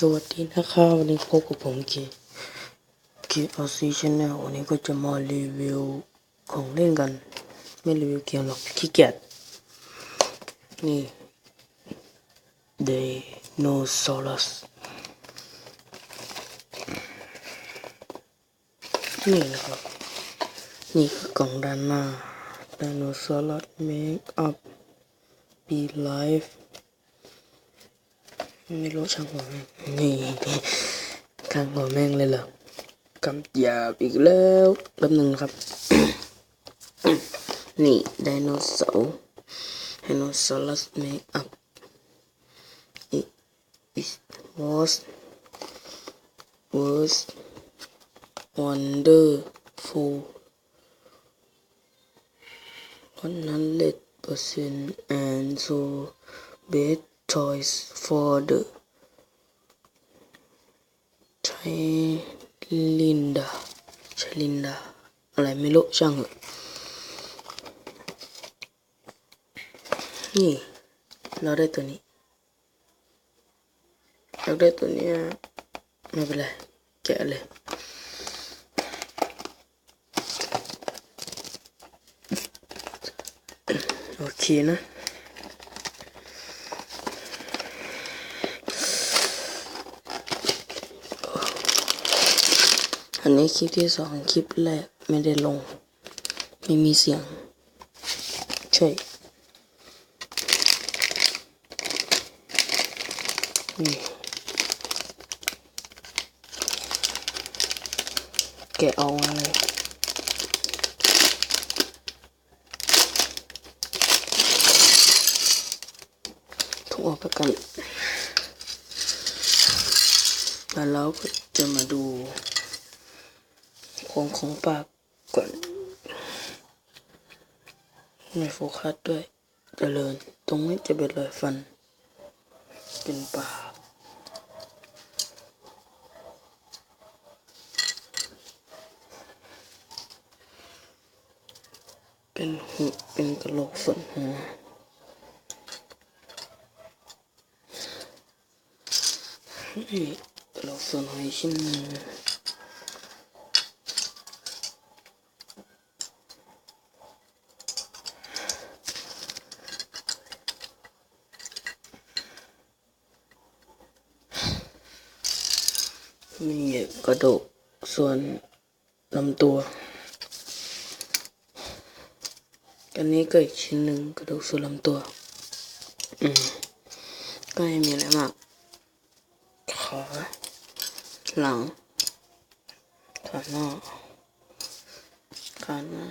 สวัสดีนะครับวันนี้พบกับผมเกเกออซีชแนลวันนี้ก็จะมารีวิวของเล่นกัน ไม่รีวิวเกมหรอกขี้เกียจนี่ไดโนเสาร์นี่นะครับ นี่คือกล่องด้านหน้าไดโนเสาร์เมคอัพบีไม่รู้ช่างหัวแม่งนี่ช่างหัวแม่งเลยเหรอกำหยาบอีกแล้วแป๊บหนึ่งครับ นี่ไดโนเสาร์ไดโนเสาร์เมคอัพ it is was was wonderful 100% and so best choice for the Trilinda Trilinda อะไรไม่รู้ช่างเหอะนี่เราได้ตัวนี้ เราได้ตัวเนี้ยไม่เป็นไรแกะเลยโอเคนะ อันนี้คลิปที่สองคลิปแรกไม่ได้ลง ไม่มีเสียงช่นี่แกเอามาเลยทุกออกไปกันแล้วเราก็จะมาดู ของของปากก่อน ไม่โฟกัสด้วยจเจริญ ตรงนี้จะเป็นรอยฟัน เป็นปากเป็นหูเป็นกระโหลกส่วนหัวนี่กระโหลกส่วนหัวอีกชิ้นหนึ่ง มีกระดูกส่วนลำตัว อันนี้ก็อีกชิ้นหนึ่งกระดูกส่วนลำตัว อืม ก็ไม่มีอะไรมาก ขาหลังขาหน้าขาหน้า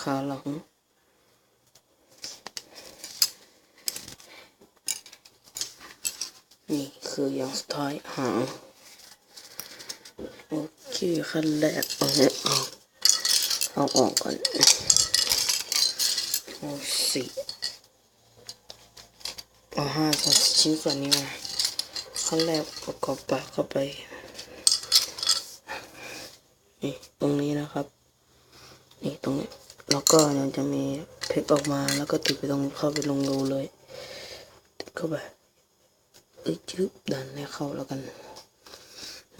ขาหลัง นี่คืออย่างสุดท้ายหางโอเคขั้นแรกเอาเนี่ยเอาเอาออกก่อนเอาสี่เอาห้าชิ้นส่วนนี้มาขั้นแรกประกอบปากเข้าไปนี่ตรงนี้นะครับ นี่ตรงนี้แล้วก็ยังจะมีเพชรออกมาแล้วก็ติดไปตรงเข้าไปลงรูเลยติดเข้าไป จึ๊บดันให้เข้าแล้วกัน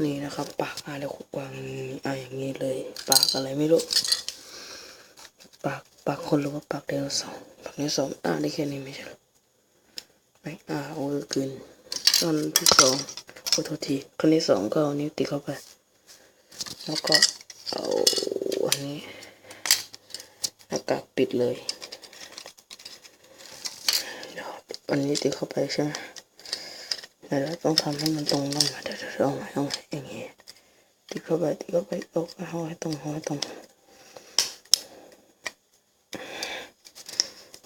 นี่นะครับ ปากอะไรวางอ่าอย่างนี้เลย ปากอะไรไม่รู้ ปากปากคนหรือว่าปากไดโนเสาร์ปากไดโนเสาร์อ่าได้แค่นี้ไม่ใช่หรอไม่อ่าโอ้ยกินตอนที่สองขอโทษทีครั้งที่สองก็เอานิ้วติดเข้าไป แล้วก็เอาอันนี้หน้ากากปิดเลยเดี๋ยวอันนี้ติดเข้าไปใช่ไหม เดี๋ยวเราต้องทำให้มันตรงต้องมาเดี๋ยวเอาใหม่เอาใหม่อย่างงี้ติดเข้าไปติดเข้าไปเอาเอาให้ตรงเอาให้ตรง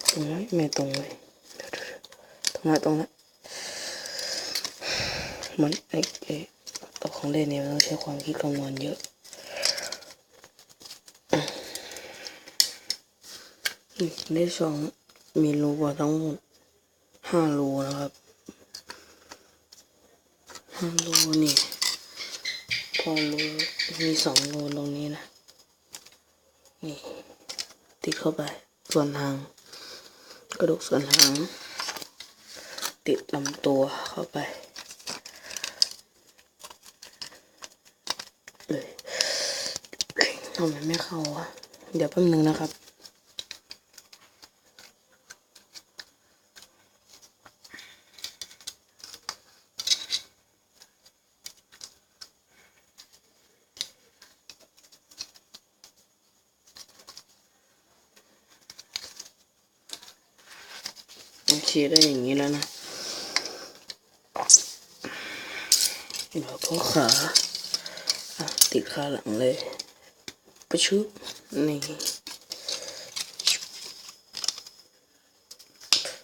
ตรงไหมไม่ตรงเลยเดี๋ยวเดี๋ยวตรงนั้นตรงนั้นมันไอ้ไอ้ตัวของเล่นเนี่ยมันต้องใช้ความคิดคำนวณเยอะอืมได้สองมีรูกว่าทั้งหมดห้ารูนะครับ ห้าโลนี่พอโลมีสองโลตรงนี้นะ นี่ติดเข้าไป ส่วนหาง กระดูกส่วนหาง ติดลำตัวเข้าไปเลยทำไมไม่เข้าวะเดี๋ยวแป๊บนึงนะครับ โอเคได้อย่างนี้แล้วนะแล้วก็ขาอะติดขาหลังเลยประชุบนี่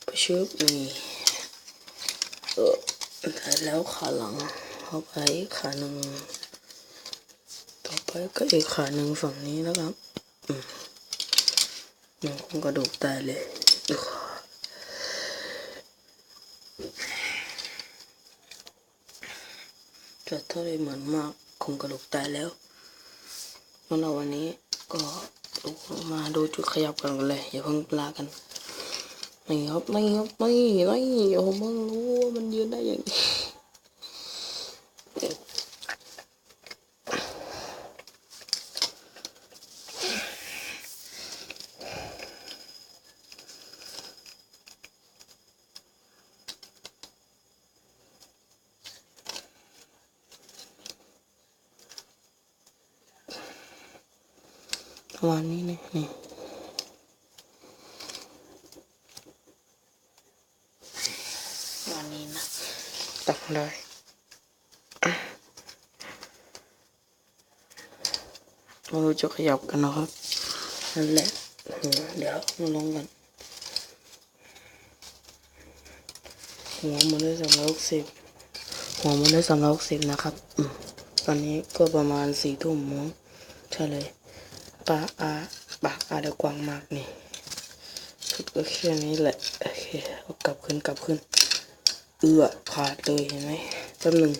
ประชุบนี่เออได้แล้วขาหลังเข้าไปขาหนึ่งต่อไปก็อีกขาหนึ่งฝั่งนี้นะครับอืมยังคงกระดูกตายเลยอีกขา จะเท่าไรเหมือนมากคงกระดุกตายแล้วงั้นเราวันนี้ก็มาดูจุดขยับกันเลยอย่าเพิ่งลากันนี่ครับนี่ครับนี่นี่ผมเพิ่งรู้ว่ามันยืนได้อย่างนี้ ประมาณนี้นะนี่ประมาณนี้นะตักเลยเราจะขยับกันนะครับนั่นแหละหัวเดี๋ยวมาลงกันหัวมันได้สามร้อยหกสิบหัวมันได้สามร้อยหกสิบนะครับอืมตอนนี้ก็ประมาณสี่ทุ่มมั้งใช่เลย ปากอาปากอาเดียวกว้างมากนี่ชุดก็แค่นี้แหละ โอเคเอากลับขึ้นกลับขึ้น เอื้อขาดเลยเห็นไหมแป๊บหนึ่ง